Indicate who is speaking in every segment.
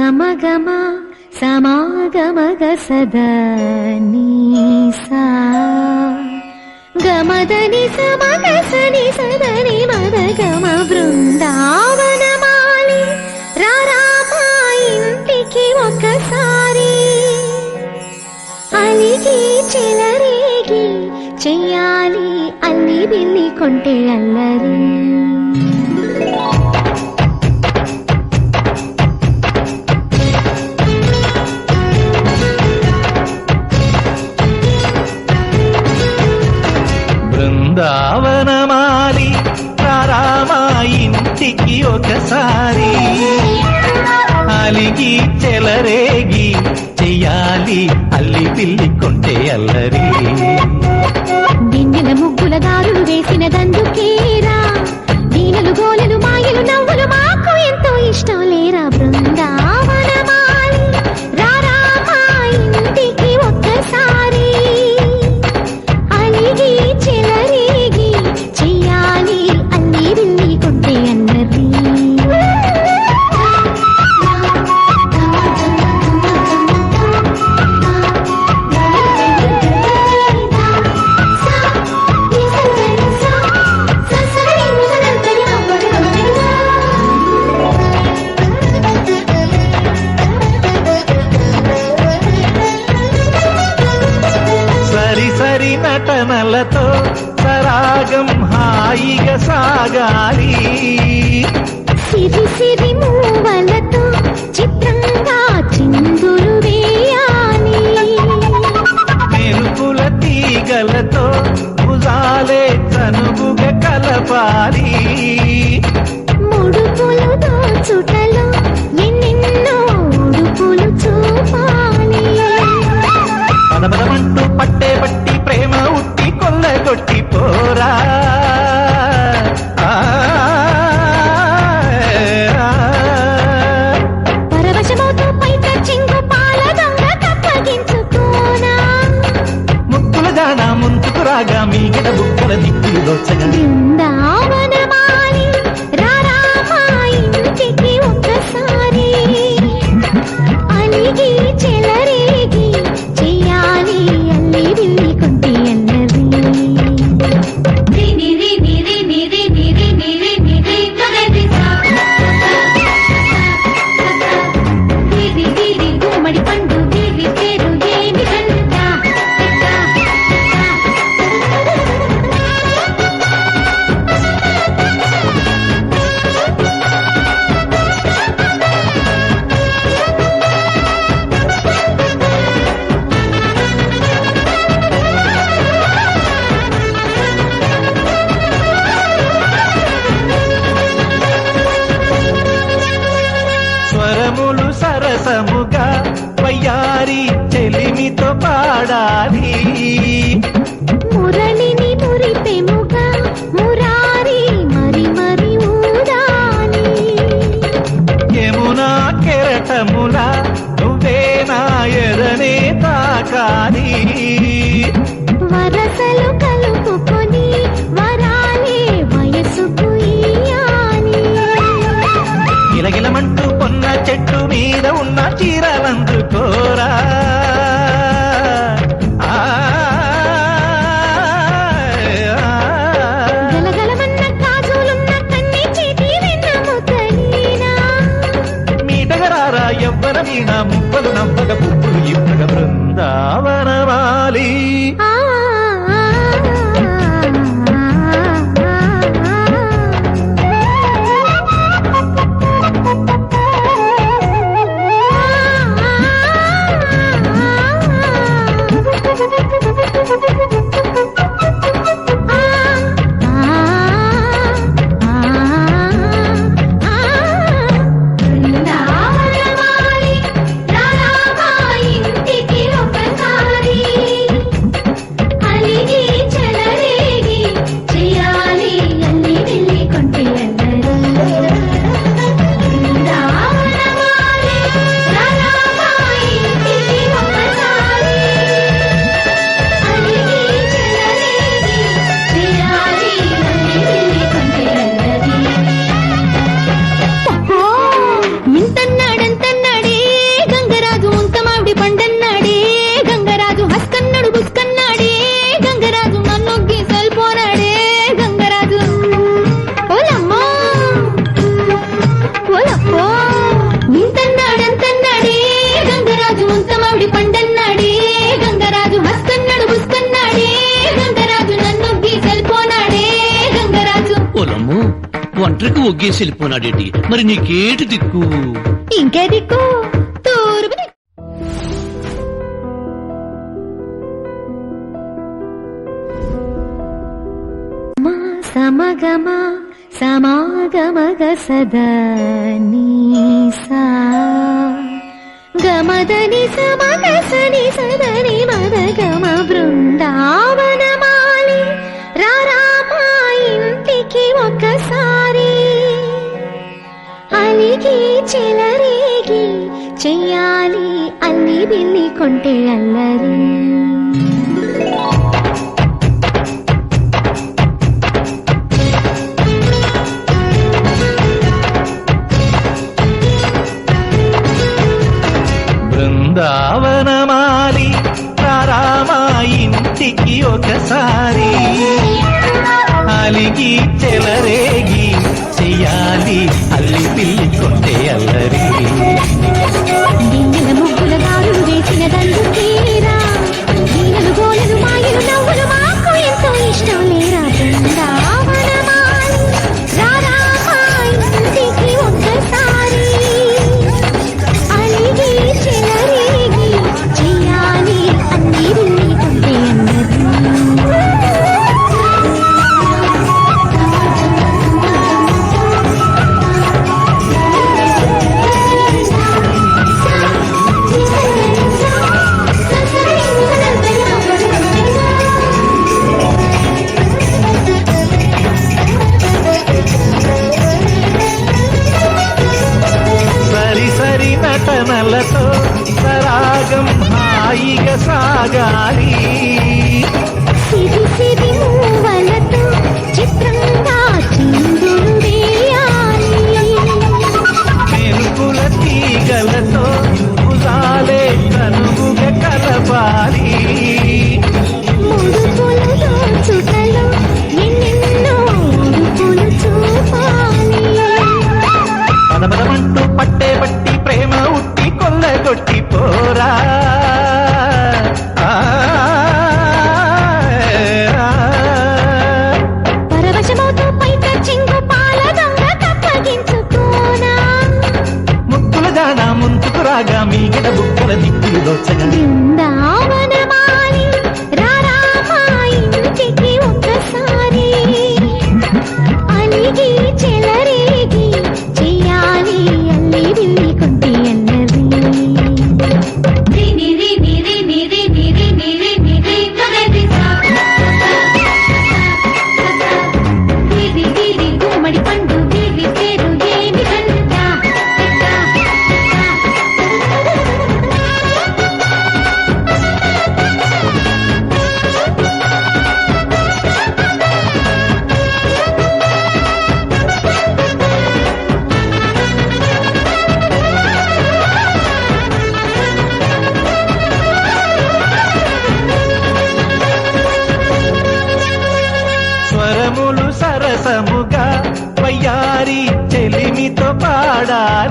Speaker 1: గమగమ సమాగమగ సదా నీసా. గమదని సమగసని సదని మద గమ బృందావనమాలి రారామా ఇంటికి ఒకసారి అలిగి చెలరేగి చెయ్యాలి అల్లి బిల్లి కొంటే అల్లరి.
Speaker 2: బృందావనమాలి రారామా ఇంటికి ఒకసారి. అలిగి చెలరేగి చెయ్యాలి అల్లి పిల్లి కొంటే అల్లరి.
Speaker 1: దిన్నెల ముగ్గుల దారులు వేసిన దందుకేరా
Speaker 2: పదపదమంటూ పట్టే పట్టి ప్రేమ ఉట్టి
Speaker 1: కొల్ల కొట్టి పోరా. ದಾರಿ
Speaker 3: గుండ్రకు ఒగ్గేసి వెళ్ళిపోనాడేంటి? మరి నీకేటి దిక్కు?
Speaker 1: ఇంకే దిక్కు? తూర్పు దిక్కు. సమగమ సమాగమగ సద నీసా. గమదని సమగసని సదని మదగమ బృందావనమాలి. రారామా ఇంటికి ఒకసారి అలిగి చెలరేగి చెయ్యాలి అల్లి బిల్లి కొంటే అల్లరి.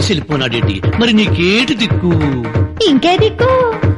Speaker 3: ఒంటరికి ఒగ్గేసి వెళ్ళిపోనాడేటి? మరి నీకేటి దిక్కు?
Speaker 1: ఇంకే దిక్కు?